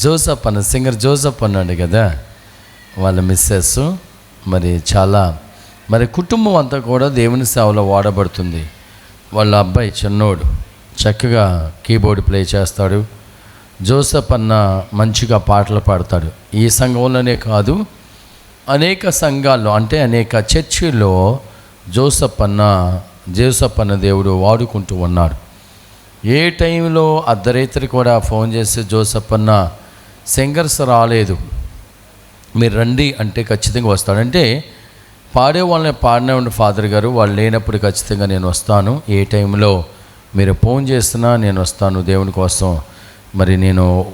Joseph అన్న singer Joseph అన్నాడు కదా వాళ్ళ మిస్సెస్ మరి చాలా మరి కుటుంబం అంతా కూడా దేవుని సేవలో వాడబడుతుంది. వాళ్ళ అబ్బాయి చిన్నోడు చక్కగా కీబోర్డ్ ప్లే చేస్తాడు. జోసఫ్ అన్న మంచిగా పాటలు పాడతాడు. ఈ సంఘంలోనే కాదు అనేక సంఘాల్లో అంటే అనేక చర్చిల్లో జోసఫ్ అన్న జోసఫ్ అన్న దేవుడు వాడుకుంటూ ఉన్నాడు. ఏ టైంలో అర్ధరైతులు కూడా ఫోన్ చేసి జోసఫ్ అన్న సింగర్స్ రాలేదు. మీరు రండి అంటే ఖచ్చితంగా వస్తాడంటే పాడే వాళ్ళని పాడినవ్వండి ఫాదర్ గారు వాళ్ళు లేనప్పుడు ఖచ్చితంగా నేను వస్తాను. ఏ టైంలో మీరు ఫోన్ చేస్తున్నా నేను వస్తాను దేవుని కోసం. మరి నేను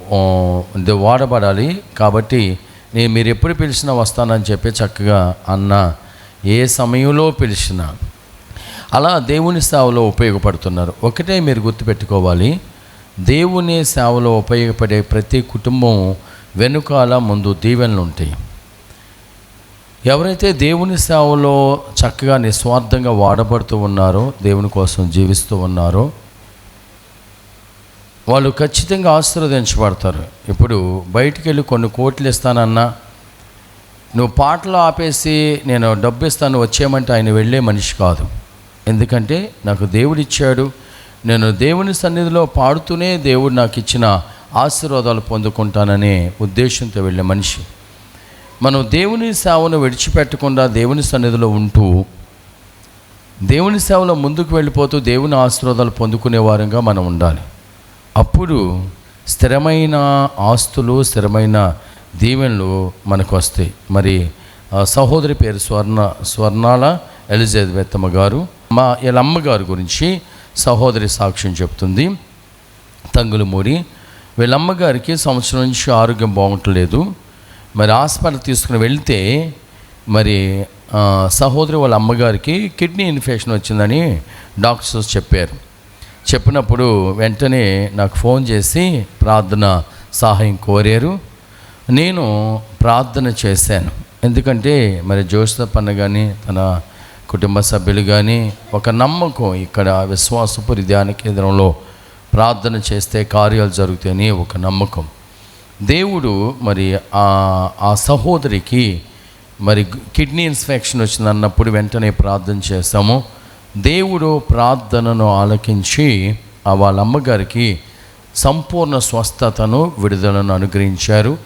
వాడబడాలి. కాబట్టి నేను మీరు ఎప్పుడు పిలిచినా వస్తానని చెప్పి చక్కగా అన్న ఏ సమయంలో పిలిచినా. అలా దేవుని సేవలో ఉపయోగపడుతున్నారు. ఒకటే మీరు గుర్తుపెట్టుకోవాలి. దేవుని సేవలో ఉపయోగపడే ప్రతి కుటుంబం వెనుకాల ముందు దీవెనలు ఉంటాయి. ఎవరైతే దేవుని సేవలో చక్కగా నిస్వార్థంగా వాడబడుతూ ఉన్నారో దేవుని కోసం జీవిస్తూ ఉన్నారో వాళ్ళు ఖచ్చితంగా ఆశీర్వదించబడతారు. ఇప్పుడు బయటికి వెళ్ళి కొన్ని కోట్లు ఇస్తానన్నా నువ్వు పాటలు ఆపేసి నేను డబ్బు ఇస్తాను వచ్చేయమంటే ఆయన వెళ్ళే మనిషి కాదు. ఎందుకంటే నాకు దేవుడిచ్చాడు ఇచ్చాడు నేను దేవుని సన్నిధిలో పాడుతూనే దేవుడు నాకు ఇచ్చిన ఆశీర్వాదాలు పొందుకుంటాననే ఉద్దేశంతో వెళ్ళే మనిషి. మనం దేవుని సేవను విడిచిపెట్టకుండా దేవుని సన్నిధిలో ఉంటూ దేవుని సేవలో ముందుకు వెళ్ళిపోతూ దేవుని ఆశీర్వాదాలు పొందుకునే వారంగా మనం ఉండాలి. అప్పుడు స్థిరమైన ఆస్తులు స్థిరమైన దీవెనలు మనకు వస్తాయి. మరి సహోదరి పేరు స్వర్ణ స్వర్ణాల ఎలిజబెత్తమ్మ గారు మా వీళ్ళ అమ్మగారు గురించి సహోదరి సాక్ష్యం చెప్తుంది. తంగులమూరి వీళ్ళ అమ్మగారికి సంవత్సరం నుంచి ఆరోగ్యం బాగుంటలేదు. మరి హాస్పిటల్ తీసుకుని వెళ్తే మరి సహోదరి వాళ్ళ అమ్మగారికి కిడ్నీ ఇన్ఫెక్షన్ వచ్చిందని డాక్టర్స్ చెప్పారు. చెప్పినప్పుడు వెంటనే నాకు ఫోన్ చేసి ప్రార్థన సహాయం కోరారు. నేను ప్రార్థన చేశాను. ఎందుకంటే మరి జోసఫ్ అన్న కానీ తన కుటుంబ సభ్యులు కానీ ఒక నమ్మకం ఇక్కడ విశ్వాసపురి ధ్యాన కేంద్రంలో ప్రార్థన చేస్తే కార్యాలు జరుగుతాయని ఒక నమ్మకం. దేవుడు మరి ఆ సహోదరికి మరి కిడ్నీ ఇన్ఫెక్షన్ వచ్చింది అన్నప్పుడు వెంటనే ప్రార్థన చేస్తాము దేవుడు ప్రార్థనను ఆలకించి ఆ వాళ్ళ అమ్మగారికి సంపూర్ణ స్వస్థతను విడుదలను అనుగ్రహించారు.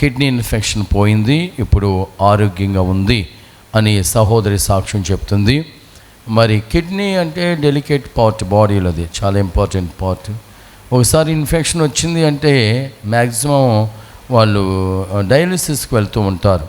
కిడ్నీ ఇన్ఫెక్షన్ పోయింది ఇప్పుడు ఆరోగ్యంగా ఉంది. అని సహోదరి సాక్ష్యం చెప్తుంది. మరి కిడ్నీ అంటే డెలికేట్ పార్ట్ బాడీలోది చాలా ఇంపార్టెంట్ పార్ట్. ఒకసారి ఇన్ఫెక్షన్ వచ్చింది అంటే మ్యాక్సిమం వాళ్ళు డయాలిసిస్కి వెళ్తూ ఉంటారు.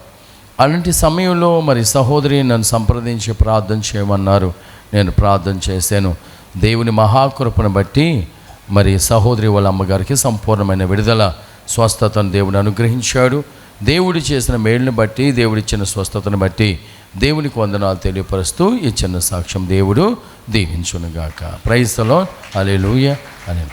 అలాంటి సమయంలో మరి సహోదరి నన్ను సంప్రదించి ప్రార్థన చేయమన్నారు. నేను ప్రార్థన చేశాను. దేవుని మహాకృపను బట్టి మరి సహోదరి వాళ్ళ అమ్మగారికి సంపూర్ణమైన విడుదల స్వస్థతను దేవుడు అనుగ్రహించాడు. దేవుడు చేసిన మేలును బట్టి దేవుడిచ్చిన స్వస్థతను బట్టి దేవునికి వందనాలు తెలియపరుస్తూ ఈ చిన్న సాక్ష్యం దేవుడు దీవించునుగాక. ప్రైస్తలో అలే లూయ అలే